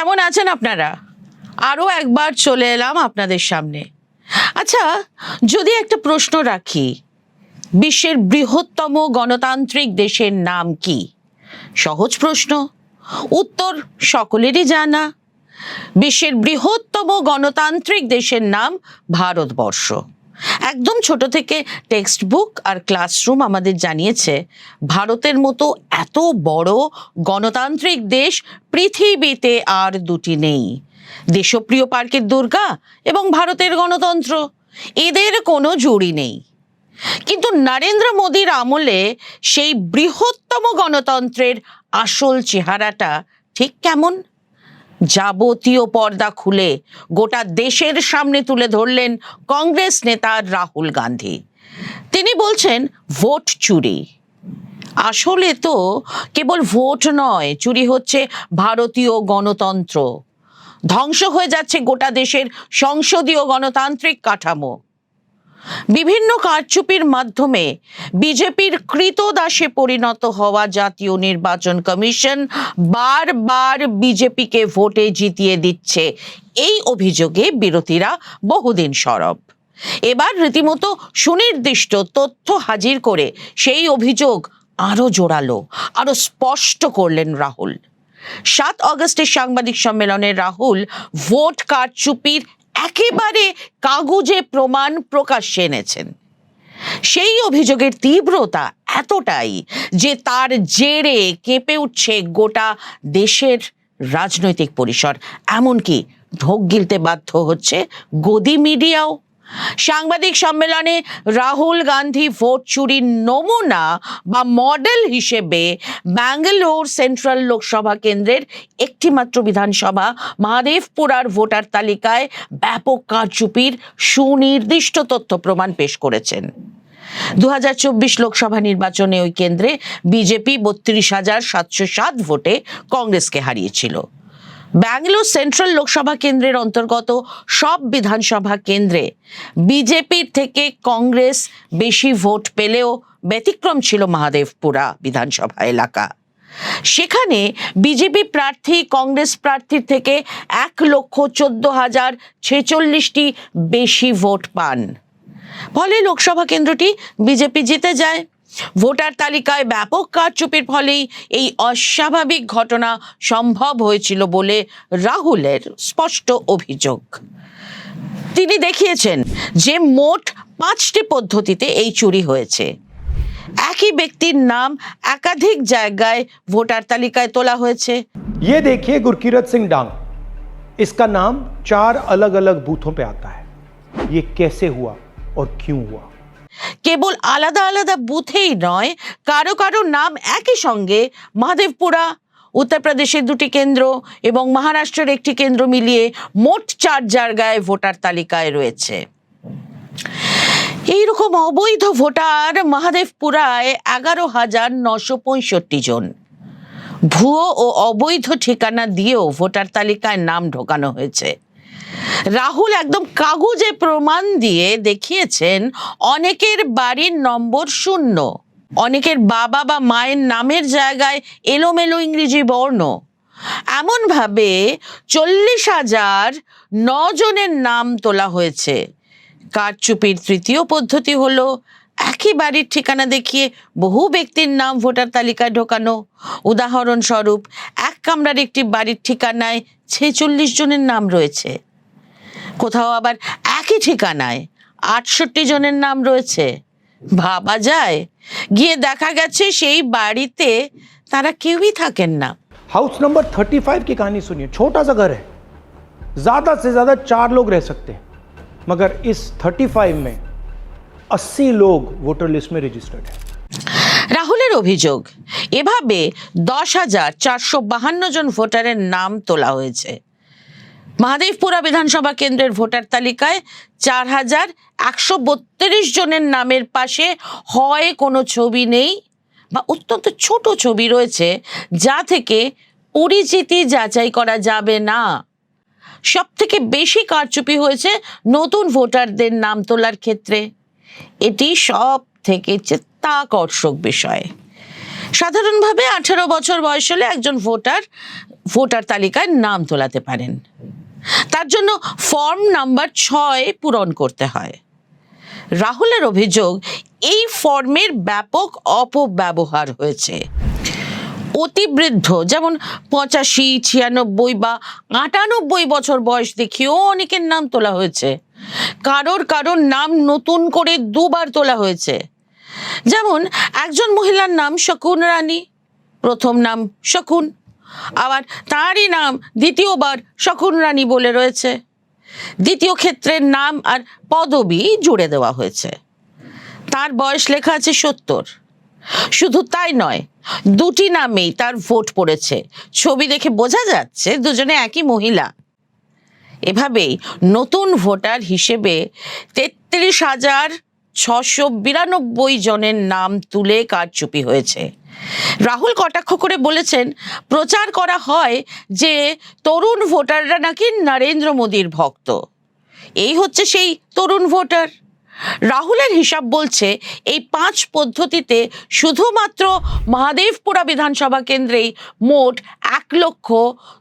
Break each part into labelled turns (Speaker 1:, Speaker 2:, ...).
Speaker 1: কেমন আছেন আপনারা? আরও একবার চলে এলাম আপনাদের সামনে। আচ্ছা যদি একটা প্রশ্ন রাখি, বিশ্বের বৃহত্তম গণতান্ত্রিক দেশের নাম কি? সহজ প্রশ্ন, উত্তর সকলেরই জানা। বিশ্বের বৃহত্তম গণতান্ত্রিক দেশের নাম ভারতবর্ষ। একদম ছোট থেকে টেক্সট বুক আর ক্লাসরুম আমাদের জানিয়েছে। ভারতের মতো এত বড় গণতান্ত্রিক দেশ পৃথিবীতে আর দুটি নেই। দেশপ্রিয় পার্কের দুর্গা এবং ভারতের গণতন্ত্র, এদের কোনো জুড়ি নেই। কিন্তু নরেন্দ্র মোদীর আমলে সেই বৃহত্তম গণতন্ত্রের আসল চেহারাটা ঠিক কেমন? যাবতীয় পর্দা খুলে গোটা দেশের সামনে তুলে ধরলেন কংগ্রেস নেতা রাহুল গান্ধী। তিনি বলছেন, ভোট চুরি। আসলে তো কেবল ভোট নয়, চুরি হচ্ছে ভারতীয় গণতন্ত্র। ধ্বংস হয়ে যাচ্ছে গোটা দেশের সংসদীয় গণতান্ত্রিক কাঠামো। বিভিন্ন কারচুপির মাধ্যমে বিজেপির কৃতদাসে পরিণত হওয়া জাতীয় নির্বাচন কমিশন বারবার বিজেপিকে ভোটে জিতিয়ে দিচ্ছে। এই অভিযোগে বিরোধীরা বহুদিন সরব। এবার রীতিমতো সুনির্দিষ্ট তথ্য হাজির করে সেই অভিযোগ আরও জোরালো, আরও স্পষ্ট করলেন রাহুল। সাত অগস্টের সাংবাদিক সম্মেলনে রাহুল ভোট কারচুপির একেবারে কাগজে প্রমাণ প্রকাশ্যে এনেছেন। সেই অভিযোগের তীব্রতা এতটাই যে তার জেরে কেঁপে উঠছে গোটা দেশের রাজনৈতিক পরিসর। এমনকি ঢোক গিলতে বাধ্য হচ্ছে গদি মিডিয়াও। সাংবাদিক সম্মেলনে রাহুল গান্ধী ভোট চুরির নমুনা বা মডেল হিসেবে ব্যাঙ্গালোর সেন্ট্রাল লোকসভা কেন্দ্রের একটিমাত্র বিধানসভা মহাদেবপুরার ভোটার তালিকায় ব্যাপক কারচুপির সুনির্দিষ্ট তথ্য প্রমাণ পেশ করেছেন। দু হাজার চব্বিশ লোকসভা নির্বাচনে ওই কেন্দ্রে বিজেপি বত্রিশ হাজার সাতশো সাত ভোটে কংগ্রেসকে হারিয়েছিল। ব্যাঙ্গালোর সেন্ট্রাল লোকসভা কেন্দ্রের অন্তর্গত সব বিধানসভা কেন্দ্রে বিজেপির থেকে কংগ্রেস বেশি ভোট পেলেও ব্যতিক্রম ছিল মহাদেবপুরা বিধানসভা এলাকা। সেখানে বিজেপি প্রার্থী, কংগ্রেস প্রার্থীর থেকে এক লক্ষ চোদ্দ হাজার ছেচল্লিশটি বেশি ভোট পান। ফলে লোকসভা কেন্দ্রটি বিজেপি জিতে যায়। ভোটার তালিকায় ব্যাপক কারচুপির ফলেই এই অস্বাভাবিক ঘটনা সম্ভব হয়েছিল বলে রাহুলের স্পষ্ট অভিযোগ তিনি দেখিয়েছেন যে মোট পাঁচটি পদ্ধতিতে এই চুরি হয়েছে একই ব্যক্তির নাম একাধিক জায়গায় ভোটার তালিকায় তোলা হয়েছে
Speaker 2: ये देखिए गुरकीरत सिंह डांग इसका नाम चार अलग अलग बूथों पे आता है ये कैसे हुआ और क्यों हुआ
Speaker 1: কেবল আলাদা আলাদা বুথেই নয়, কারও কারও নাম একই সঙ্গে মহাদেবপুরা, উত্তরপ্রদেশের দুটি কেন্দ্র এবং মহারাষ্ট্রের একটি কেন্দ্র মিলিয়ে মোট চার জায়গায় ভোটার তালিকায় রয়েছে। এইরকম অবৈধ ভোটার মহাদেবপুরায় এগারো হাজার নশো পঁয়ষট্টি জন। ভুয়ো ও অবৈধ ঠিকানা দিয়েও ভোটার তালিকায় নাম ঢোকানো হয়েছে। রাহুল একদম কাগজে প্রমাণ দিয়ে দেখিয়েছেন, অনেকের বাড়ির নম্বর শূন্য। অনেকের বাবা বা মায়ের নামের জায়গায় এলোমেলো ইংরেজি বর্ণ। এমনভাবে চল্লিশ হাজার জনের নাম তোলা হয়েছে। কারচুপির তৃতীয় পদ্ধতি হলো, একই বাড়ির ঠিকানা দেখিয়ে বহু ব্যক্তির নাম ভোটার তালিকায় ঢোকানো। উদাহরণস্বরূপ, এক কামরার একটি বাড়ির ঠিকানায় ছেচল্লিশ জনের নাম রয়েছে। কোথাও আবার একই ঠিকানায় আটষট্টি জনের নাম রয়েছে ভাবা যায় গিয়ে দেখা গেছে সেই বাড়িতে তারা কেউই থাকেন না
Speaker 2: हाउस नंबर 35 की कहानी सुनिए छोटा सा घर है ज्यादा से ज्यादा चार लोग रह सकते हैं मगर इस 35 में 80 लोग वोटर लिस्ट में रजिस्टर्ड है
Speaker 1: রাহুলের অভিযোগ এভাবে দশ হাজার চারশো বাহান্ন জন ভোটারের নাম তোলা হয়েছে মহাদেবপুরা বিধানসভা কেন্দ্রের ভোটার তালিকায় চার হাজার একশো বত্রিশ জনের নামের পাশে হয় কোনো ছবি নেই বা অত্যন্ত ছোট ছবি রয়েছে, যা থেকে পরিচিতি যাচাই করা যাবে না। সব থেকে বেশি কারচুপি হয়েছে নতুন ভোটারদের নাম তোলার ক্ষেত্রে। এটি সব থেকে চিত্তাকর্ষক বিষয়। সাধারণভাবে আঠারো বছর বয়স হলে একজন ভোটার ভোটার তালিকায় নাম তোলাতে পারেন। তার জন্য ফর্ম নাম্বার ছয় পূরণ করতে হয়। রাহুলের অভিযোগ, এই ফর্মের ব্যাপক অপব্যবহার হয়েছে। অতিবৃদ্ধ, যেমন পঁচাশি, ছিয়ানব্বই বা আটানব্বই বছর বয়স দেখিয়েও অনেকের নাম তোলা হয়েছে। কারোর কারোর নাম নতুন করে দুবার তোলা হয়েছে। যেমন, একজন মহিলার নাম শকুন রানী, প্রথম নাম শকুন। আবার তারই নাম দ্বিতীয়বার শকুন রানী বলে রয়েছে। দ্বিতীয় ক্ষেত্রের নাম আর পদবি জুড়ে দেওয়া হয়েছে। তার বয়স লেখা আছে সত্তর। শুধু তাই নয়, দুটি নামেই তার ভোট পড়েছে। ছবি দেখে বোঝা যাচ্ছে দুজনে একই মহিলা। এভাবেই নতুন ভোটার হিসেবে তেত্রিশ হাজার ছশো বিরানব্বই জনের নাম তুলে কারচুপি হয়েছে। রাহুল কটাক্ষ করে বলেছেন, প্রচার করা হয় যে তরুণ ভোটাররা নাকি নরেন্দ্র মোদীর ভক্ত। এই হচ্ছে সেই তরুণ ভোটার। রাহুলের হিসাব বলছে এই পাঁচ পদ্ধতিতে শুধুমাত্র মহাদেবপুরা বিধানসভা কেন্দ্রেই মোট এক লক্ষ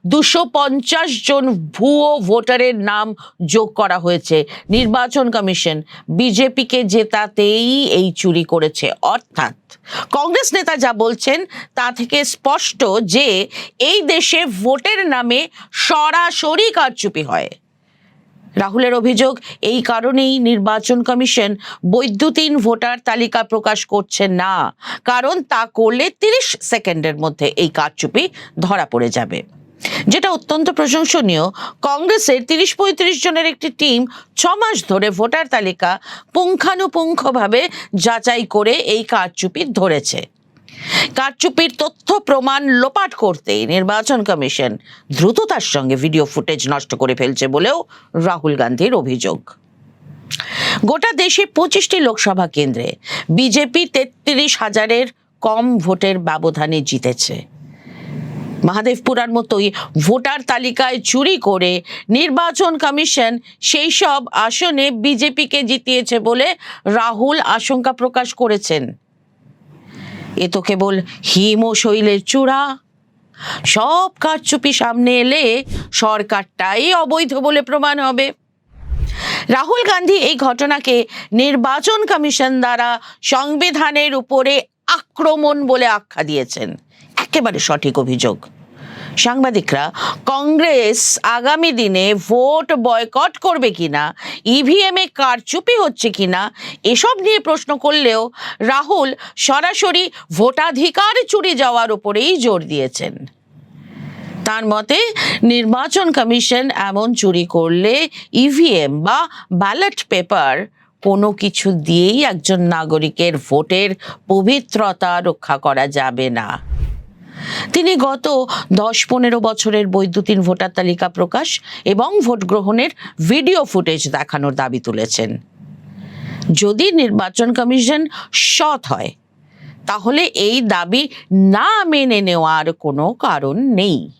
Speaker 1: দুশো পঞ্চাশ জন ভুয়ো ভোটারের নাম যোগ করা হয়েছে। নির্বাচন কমিশন বিজেপিকে জেতাতেই এই চুরি করেছে। অর্থাৎ কংগ্রেস নেতা যা বলছেন তা থেকে স্পষ্ট যে এই দেশে ভোটের নামে সরাসরি কারচুপি হয়। রাহুলের অভিযোগ, এই কারণেই নির্বাচন কমিশন বৈদ্যুতিন ভোটার তালিকা প্রকাশ করছে না। কারণ তা করলে তিরিশ সেকেন্ডের মধ্যে এই কারচুপি ধরা পড়ে যাবে। যেটা অত্যন্ত প্রশংসনীয়, কংগ্রেসের তিরিশ পঁয়ত্রিশ জনের একটি টিম ছ মাস ধরে ভোটার তালিকা পুঙ্খানুপুঙ্খভাবে যাচাই করে এই কারচুপি ধরেছে। কারচুপির তথ্য, প্রমাণ লোপাট করতেই নির্বাচন কমিশন দ্রুততার সঙ্গে ভিডিও ফুটেজ নষ্ট করে ফেলছে বলেও রাহুল গান্ধীর অভিযোগ। গোটা দেশে পঁচিশটি লোকসভা কেন্দ্রে বিজেপি তেত্রিশ হাজারের কম ভোটের ব্যবধানে জিতেছে। মহাদেবপুরার মতোই ভোটার তালিকায় চুরি করে নির্বাচন কমিশন সেই সব আসনে বিজেপিকে জিতিয়েছে বলে রাহুল আশঙ্কা প্রকাশ করেছেন। এ তো কেবল হিম শৈলের চূড়া। সব কারচুপি সামনে এলে সরকারটাই অবৈধ বলে প্রমাণ হবে। রাহুল গান্ধী এই ঘটনাকে নির্বাচন কমিশন দ্বারা সংবিধানের উপরে আক্রমণ বলে আখ্যা দিয়েছেন। একেবারে সঠিক অভিযোগ। সাংবাদিকরা, কংগ্রেস আগামী দিনে ভোট বয়কট করবে কিনা ইভিএম এ কারচুপি হচ্ছে কিনা, এসব নিয়ে প্রশ্ন করলেও রাহুল সরাসরি ভোটাধিকার চুরি যাওয়ার উপরেই জোর দিয়েছেন। তার মতে, নির্বাচন কমিশন এমন চুরি করলে ইভিএম বা ব্যালট পেপার কোনো কিছু দিয়েই একজন নাগরিকের ভোটের পবিত্রতা রক্ষা করা যাবে না। তিনি গত দশ পনেরো বছরের বৈদ্যুতিন ভোটার তালিকা প্রকাশ এবং ভোট গ্রহণের ভিডিও ফুটেজ দেখানোর দাবি তুলেছেন। যদি নির্বাচন কমিশন সৎ হয়, তাহলে এই দাবি না মেনে নেওয়ার কোনো কারণ নেই।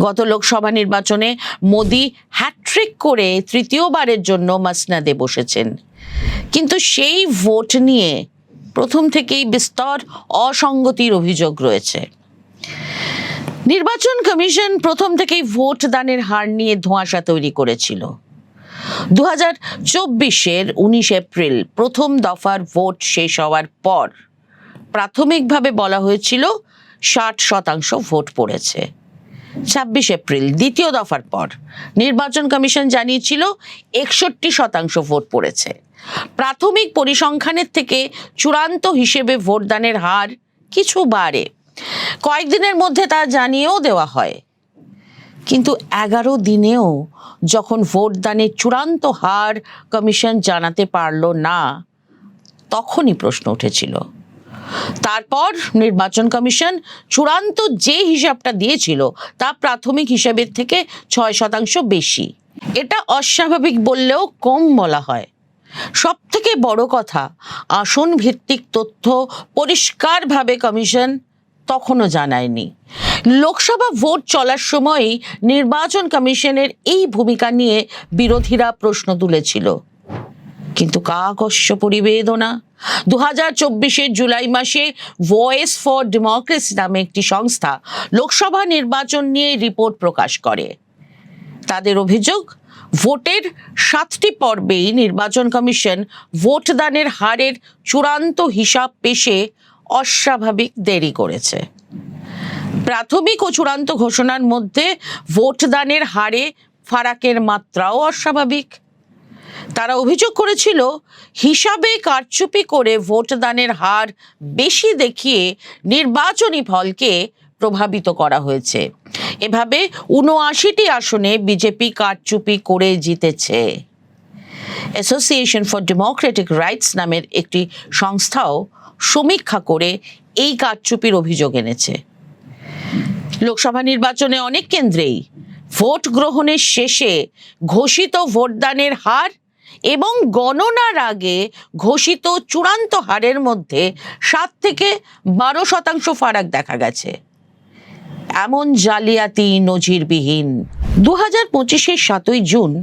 Speaker 1: গত লোকসভা নির্বাচনে মোদি হ্যাট্রিক করে তৃতীয়বারের জন্য মাসনাদে বসেছেন। কিন্তু সেই ভোট নিয়ে প্রথম থেকেই বিস্তর অসঙ্গতির অভিযোগ রয়েছে। নির্বাচন কমিশন প্রথম থেকেই ভোট দানের হার নিয়ে ধোঁয়াশা তৈরি করেছিল। দু হাজার চব্বিশের উনিশ এপ্রিল প্রথম দফার ভোট শেষ হওয়ার পর প্রাথমিকভাবে বলা হয়েছিল ষাট শতাংশ ভোট পড়েছে। ছাব্বিশ এপ্রিল দ্বিতীয় দফার পর নির্বাচন কমিশন জানিয়েছিল একষট্টি শতাংশ ভোট পড়েছে। প্রাথমিক পরিসংখ্যানের থেকে চূড়ান্ত হিসেবে ভোটদানের হার কিছু বাড়ে। কয়েকদিনের মধ্যে তা জানিয়েও দেওয়া হয়। কিন্তু এগারো দিনেও যখন ভোটদানের চূড়ান্ত হার কমিশন জানাতে পারল না, তখনই প্রশ্ন উঠেছিল। তারপর নির্বাচন কমিশন চূড়ান্ত যে হিসাবটা দিয়েছিল, তা প্রাথমিক হিসাবের থেকে ছয় শতাংশ বেশি। এটা অস্বাভাবিক বললেও কম বলা হয়। সব থেকে বড় কথা আসন ভিত্তিক তথ্য পরিষ্কারভাবে কমিশন তখনও জানায়নি। লোকসভা ভোট চলার সময়ই নির্বাচন কমিশনের এই ভূমিকা নিয়ে বিরোধীরা প্রশ্ন তুলেছিল। কিন্তু কাকস্য পরিবেদনা দু হাজার চব্বিশের জুলাই মাসে ভয়েস ফর ডেমোক্রেসি নামে একটি সংস্থা লোকসভা নির্বাচন নিয়ে রিপোর্ট প্রকাশ করে। তাদের অভিযোগ, ভোটের সাতটি পর্বেই নির্বাচন কমিশন ভোটদানের হারের চূড়ান্ত হিসাব পেশে অস্বাভাবিক দেরি করেছে। প্রাথমিক ও চূড়ান্ত ঘোষণার মধ্যে ভোটদানের হারে ফারাকের মাত্রাও অস্বাভাবিক। তারা অভিযোগ করেছিল, হিসাবে কারচুপি করে ভোটদানের হার বেশি দেখিয়ে নির্বাচনী ফলকে প্রভাবিত করা হয়েছে। এভাবে উনআশিটি আসনে বিজেপি কারচুপি করে জিতেছে। অ্যাসোসিয়েশন ফর ডেমোক্রেটিক রাইটস নামের একটি সংস্থাও সমীক্ষা করে এই কারচুপির অভিযোগ এনেছে। লোকসভা নির্বাচনে অনেক কেন্দ্রেই ভোট গ্রহণের শেষে ঘোষিত ভোটদানের হার এবং গণনার আগে ঘোষিত চূড়ান্ত হারের মধ্যে সাত থেকে বারো শতাংশ ফারাক দেখা গেছে। এমন জালিয়াতি নজিরবিহীন। দু হাজার পঁচিশের সাতই জুন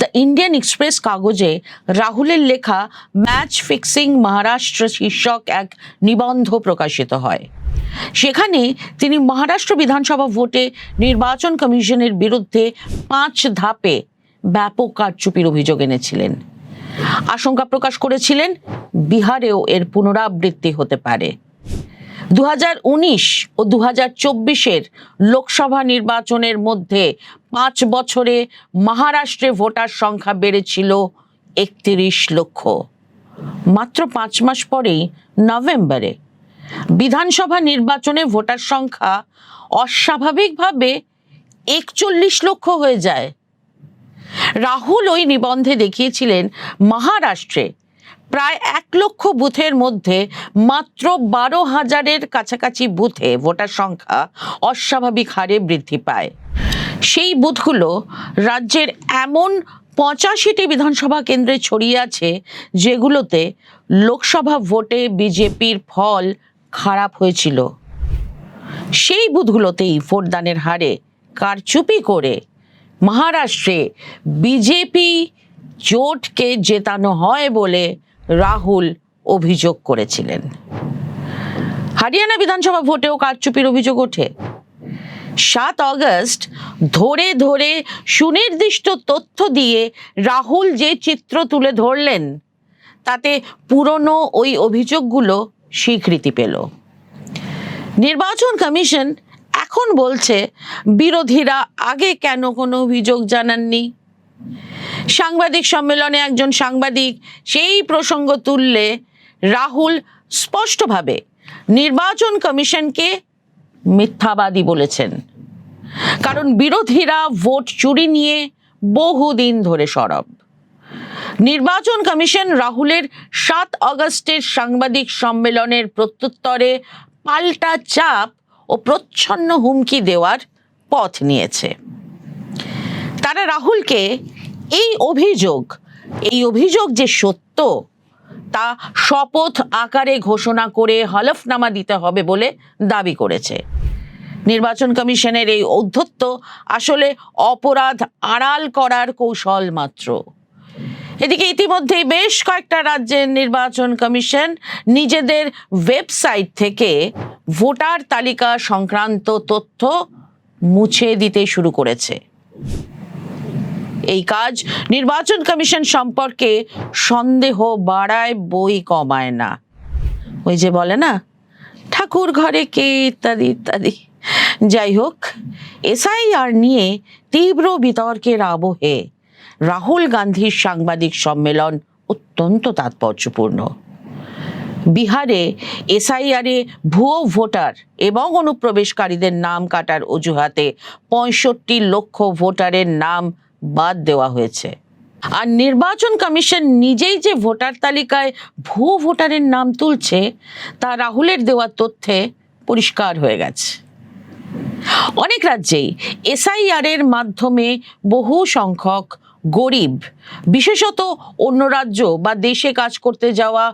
Speaker 1: দ্য ইন্ডিয়ান এক্সপ্রেস কাগজে রাহুলের লেখা ম্যাচ ফিক্সিং মহারাষ্ট্র শীর্ষক এক নিবন্ধ প্রকাশিত হয়। সেখানে তিনি মহারাষ্ট্র বিধানসভা ভোটে নির্বাচন কমিশনের বিরুদ্ধে পাঁচ ধাপে ব্যাপক কারচুপির অভিযোগ এনেছিলেন। আশঙ্কা প্রকাশ করেছিলেন, বিহারেও এর পুনরাবৃত্তি হতে পারে। দু ও দু হাজার লোকসভা নির্বাচনের মধ্যে পাঁচ বছরে মহারাষ্ট্রে ভোটার সংখ্যা বেড়েছিল একত্রিশ লক্ষ। মাত্র পাঁচ মাস পরেই নভেম্বরে বিধানসভা নির্বাচনে ভোটার সংখ্যা অস্বাভাবিকভাবে একচল্লিশ লক্ষ হয়ে যায়। রাহুল ওই নিবন্ধে দেখিয়েছিলেন মহারাষ্ট্রে প্রায় এক লক্ষ বুথের মধ্যে মাত্র বারো হাজারের কাছাকাছি বুথে ভোটার সংখ্যা অস্বাভাবিক হারে বৃদ্ধি পায়। সেই বুথগুলো রাজ্যের এমন পঁচাশিটি বিধানসভা কেন্দ্রে ছড়িয়ে আছে, যেগুলোতে লোকসভা ভোটে বিজেপির ফল খারাপ হয়েছিল। সেই বুথগুলোতেই ভোটদানের হারে কারচুপি করে মহারাষ্ট্রে বিজেপি জোটকে জেতানো হয় বলে রাহুল অভিযোগ করেছিলেন। হরিয়ানা বিধানসভা ভোটেও কারচুপির অভিযোগ ওঠে। সাত অগস্ট ধরে ধরে সুনির্দিষ্ট তথ্য দিয়ে রাহুল যে চিত্র তুলে ধরলেন, তাতে পুরনো ওই অভিযোগগুলো স্বীকৃতি পেল। নির্বাচন কমিশন এখন বলছে, বিরোধীরা আগে কেন কোনো অভিযোগ জানাননি? সাংবাদিক সম্মেলনে একজন সাংবাদিক সেই প্রসঙ্গ তুললে রাহুল স্পষ্টভাবে নির্বাচন কমিশনকে মিথ্যাবাদী বলেছেন। কারণ বিরোধীরা ভোট চুরি নিয়ে বহুদিন ধরে সরব। নির্বাচন কমিশন রাহুলের সাত অগস্টের সাংবাদিক সম্মেলনের প্রত্যুত্তরে পাল্টা চাপ ও প্রচ্ছন্ন হুমকি দেওয়ার পথ নিয়েছে। তারা রাহুলকে এই অভিযোগ এই অভিযোগ যে সত্য, তা শপথ আকারে ঘোষণা করে হলফনামা দিতে হবে বলে দাবি করেছে। নির্বাচন কমিশনের এই ঔদ্ধত্য আসলে অপরাধ আড়াল করার কৌশল মাত্র। এদিকে ইতিমধ্যেই বেশ কয়েকটা রাজ্যের নির্বাচন কমিশন নিজেদের ওয়েবসাইট থেকে ভোটার তালিকা সংক্রান্ত তথ্য মুছে দিতে শুরু করেছে। এই কাজ। নির্বাচন কমিশন সম্পর্কে সন্দেহ বাড়ায়, বই কমায় না। ওই যে বলে না, ঠাকুর ঘরে কে ইত্যাদি ইত্যাদি। যাই হোক, এসআইআর নিয়ে তীব্র বিতর্কের আবহে রাহুল গান্ধীর সাংবাদিক সম্মেলন অত্যন্ত তাৎপর্যপূর্ণ। বিহারে এসআইআরে ভুয়ো ভোটার এবং অনুপ্রবেশকারীদের নাম কাটার অজুহাতে পঁয়ষট্টি লক্ষ ভোটারের নাম বাদ দেওয়া হয়েছে। আর নির্বাচন কমিশন নিজেই যে ভোটার তালিকায় ভুয়ো ভোটারের নাম তুলছে, তা রাহুলের দেওয়া তথ্যে পরিষ্কার হয়ে গেছে। অনেক রাজ্যেই এসআইআর এর মাধ্যমে বহু সংখ্যক গরিব, বিশেষত অন্য রাজ্য বা দেশে কাজ করতে যাওয়া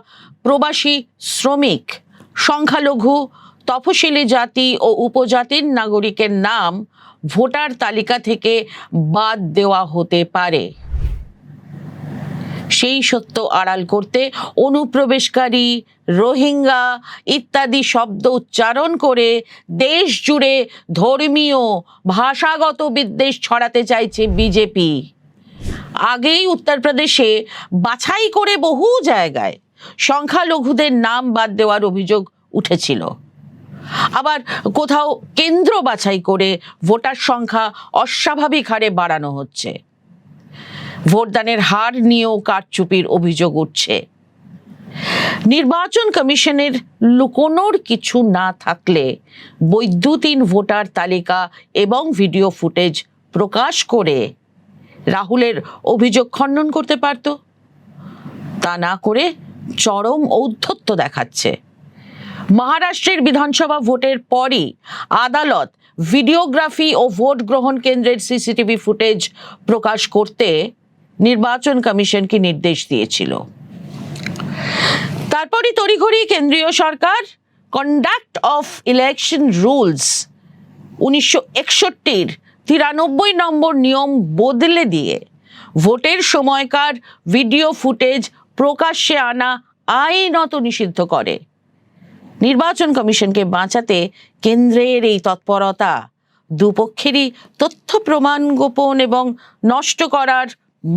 Speaker 1: প্রবাসী শ্রমিক, সংখ্যালঘু, তফসিলি জাতি ও উপজাতির নাগরিকের নাম ভোটার তালিকা থেকে বাদ দেওয়া হতে পারে। সেই সত্য আড়াল করতে অনুপ্রবেশকারী, রোহিঙ্গা ইত্যাদি শব্দ উচ্চারণ করে দেশ জুড়ে ধর্মীয়, ভাষাগত বিদ্বেষ ছড়াতে চাইছে বিজেপি। আগেই উত্তরপ্রদেশে বাছাই করে বহু জায়গায় সংখ্যালঘুদের নাম বাদ দেওয়ার অভিযোগ উঠেছিল। আবার কোথাও কেন্দ্র বাছাই করে ভোটার সংখ্যা অস্বাভাবিক হারে বাড়ানো হচ্ছে। ভোটদানের হার নিয়েও কারচুপির অভিযোগ উঠছে। নির্বাচন কমিশনের লুকোনোর কিছু না থাকলে বৈদ্যুতিন ভোটার তালিকা এবং ভিডিও ফুটেজ প্রকাশ করে রাহুলের অভিযোগ খণ্ডন করতে পারত। তা না করে চরম ঔদ্ধত্য দেখাচ্ছে। মহারাষ্ট্রের বিধানসভা ভোটের পরই আদালত ভিডিওগ্রাফি ও ভোট গ্রহণ কেন্দ্রের সিসিটিভি ফুটেজ প্রকাশ করতে নির্বাচন কমিশনকে নির্দেশ দিয়েছিল। তারপরই তড়িঘড়ি কেন্দ্রীয় সরকার কন্ডাক্ট অফ ইলেকশন রুলস উনিশশো একষট্টির তিরানব্বই নম্বর নিয়ম বদলে দিয়ে ভোটের সময়কার ভিডিও ফুটেজ প্রকাশ্যে আনা আইনত নিষিদ্ধ করে। নির্বাচন কমিশনকে বাঁচাতে কেন্দ্রের এই তৎপরতা। দুপক্ষেরই তথ্য প্রমাণ গোপন এবং নষ্ট করার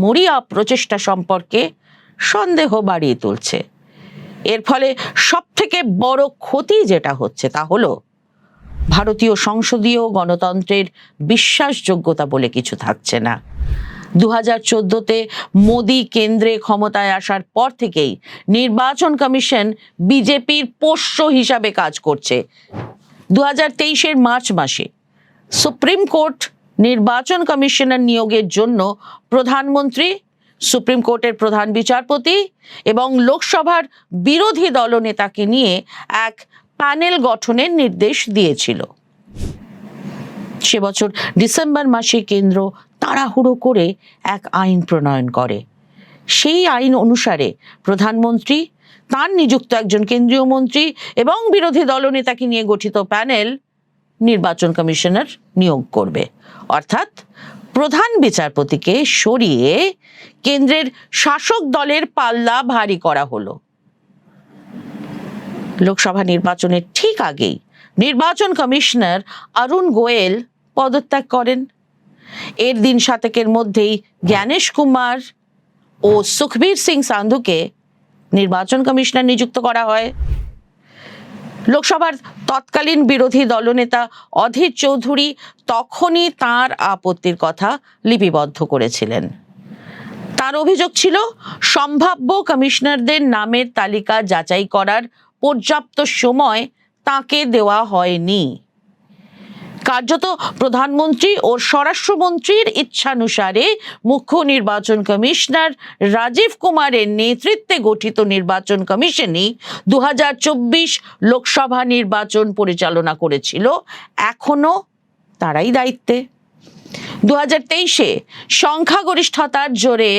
Speaker 1: মরিয়া প্রচেষ্টা সম্পর্কে সন্দেহ বাড়িয়ে তুলছে। এর ফলে সবথেকে বড় ক্ষতি যেটা হচ্ছে তা হলো, ভারতীয় সংসদীয় গণতন্ত্রের বিশ্বাসযোগ্যতা বলে কিছু থাকছে না। দু হাজার চোদ্দোতে মোদী কেন্দ্রে ক্ষমতায় আসার পর থেকেই নির্বাচন কমিশন বিজেপির পোষ্য হিসাবে কাজ করছে। দু হাজার তেইশের মার্চ মাসে সুপ্রিম কোর্ট নির্বাচন কমিশনার নিয়োগের জন্য প্রধানমন্ত্রী, সুপ্রিম কোর্টের প্রধান বিচারপতি এবং লোকসভার বিরোধী দলনেতাকে নিয়ে এক প্যানেল গঠনের নির্দেশ দিয়েছিল। সে বছর ডিসেম্বর মাসে কেন্দ্র তাড়াহুড়ো করে এক আইন প্রণয়ন করে। সেই আইন অনুসারে প্রধানমন্ত্রী, তার নিযুক্ত একজন কেন্দ্রীয় মন্ত্রী এবং বিরোধী দলনেতাকে নিয়ে গঠিত প্যানেল নির্বাচন কমিশনার নিয়োগ করবে। অর্থাৎ প্রধান বিচারপতিকে সরিয়ে কেন্দ্রের শাসক দলের পাল্লা ভারী করা হলো। লোকসভা নির্বাচনের ঠিক আগেই নির্বাচন কমিশনার অরুণ গোয়েল পদত্যাগ করেন। এর দিন সাতেকের মধ্যেই জ্ঞানেশ কুমার ও সুখবীর সিং সান্ধুকে নির্বাচন কমিশনার নিযুক্ত করা হয়। লোকসভার তৎকালীন বিরোধী দলনেতা অধীর চৌধুরী তখনই তার আপত্তির কথা লিপিবদ্ধ করেছিলেন। তার অভিযোগ ছিল, সম্ভাব্য কমিশনারদের নামের তালিকা যাচাই করার পর্যাপ্ত সময় তাকে দেওয়া হয়নি। কার্যত প্রধানমন্ত্রী ও স্বরাষ্ট্রমন্ত্রীর ইচ্ছানুসারে মুখ্য নির্বাচন কমিশনার রাজীব কুমারের নেতৃত্বে গঠিত নির্বাচন কমিশনই দু হাজার চব্বিশ লোকসভা নির্বাচন পরিচালনা করেছিল। এখনও তারাই দায়িত্বে। দু হাজার তেইশে সংখ্যাগরিষ্ঠতার জোরে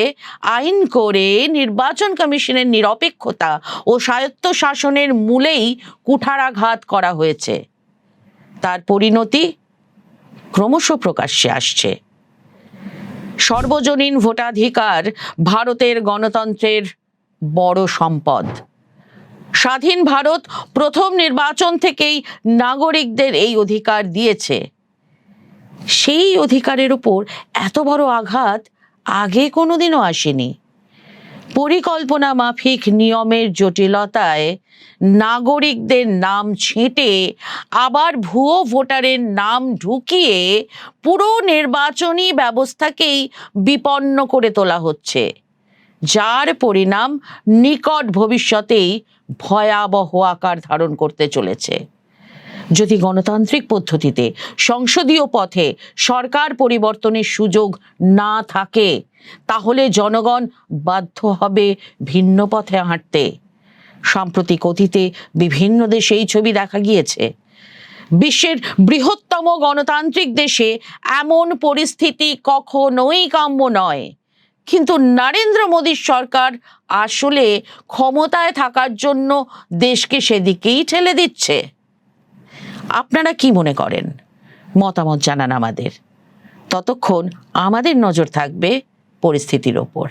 Speaker 1: আইন করে নির্বাচন কমিশনের নিরপেক্ষতা ও স্বায়ত্ত শাসনের মূলেই কুঠারাঘাত করা হয়েছে। তার পরিণতি ক্রমশ প্রকাশ্যে আসছে। সর্বজনীন ভোটাধিকার ভারতের গণতন্ত্রের বড় সম্পদ। স্বাধীন ভারত প্রথম নির্বাচন থেকেই নাগরিকদের এই অধিকার দিয়েছে। সেই অধিকারের উপর এত বড় আঘাত আগে কোনোদিনও আসেনি। পরিকল্পনা মাফিক নিয়মের জটিলতায় নাগরিকদের নাম ছেঁটে আবার ভুয়ো ভোটারের নাম ঢুকিয়ে পুরো নির্বাচনী ব্যবস্থাকেই বিপন্ন করে তোলা হচ্ছে। যার পরিণাম নিকট ভবিষ্যতেই ভয়াবহ আকার ধারণ করতে চলেছে। যদি গণতান্ত্রিক পদ্ধতিতে সংসদীয় পথে সরকার পরিবর্তনের সুযোগ না থাকে, তাহলে জনগণ বাধ্য হবে ভিন্ন পথে হাঁটতে। সাম্প্রতিক অতীতে বিভিন্ন দেশে এই ছবি দেখা গিয়েছে। বিশ্বের বৃহত্তম গণতান্ত্রিক দেশে এমন পরিস্থিতি কখনোই কাম্য নয়। কিন্তু নরেন্দ্র মোদীর সরকার আসলে ক্ষমতায় থাকার জন্য দেশকে সেদিকেই ঠেলে দিচ্ছে। আপনারা কি মনে করেন? মতামত জানান আমাদের। ততক্ষণ আমাদের নজর থাকবে পরিস্থিতির ওপর।